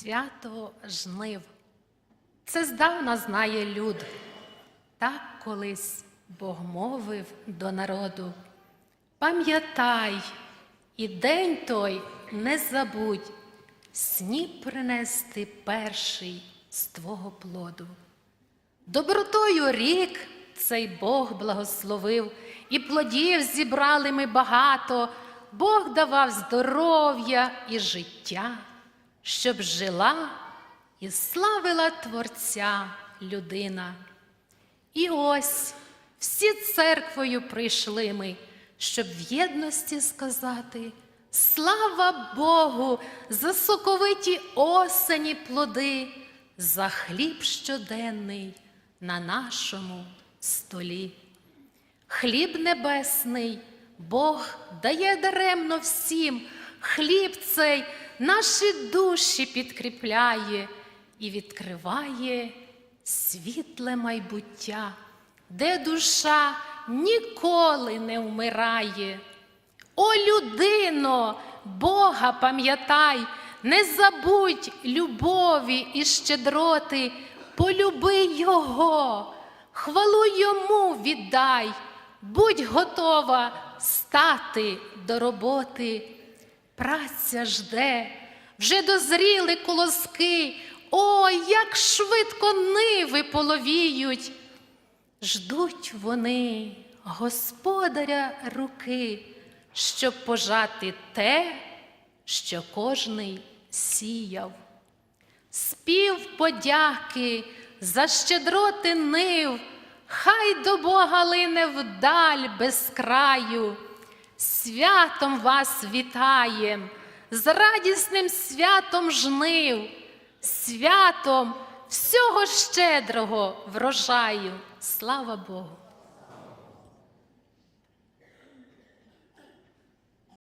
Свято жнив. Це здавна знає люд. Так колись Бог мовив до народу. Пам'ятай, і день той не забудь, сніп принести перший з твого плоду. Добротою рік цей Бог благословив, і плодів зібрали ми багато. Бог давав здоров'я і життя, щоб жила і славила Творця людина. І ось всі церквою прийшли ми, щоб в єдності сказати: слава Богу, за соковиті осені плоди, за хліб щоденний на нашому столі. Хліб небесний Бог дає даремно всім, хліб цей наші душі підкріпляє і відкриває світле майбуття, де душа ніколи не вмирає. О, людино, Бога пам'ятай, не забудь любові і щедроти, полюби Його, хвалу йому віддай, будь готова стати до роботи. Праця жде, вже дозріли колоски. Ой, як швидко ниви половіють. Ждуть вони господаря руки, щоб пожати те, що кожний сіяв. Спів подяки за щедроти нив, хай до Бога лине вдаль без краю. Святом вас вітаєм, з радісним святом жнив, святом всього щедрого врожаю. Слава Богу!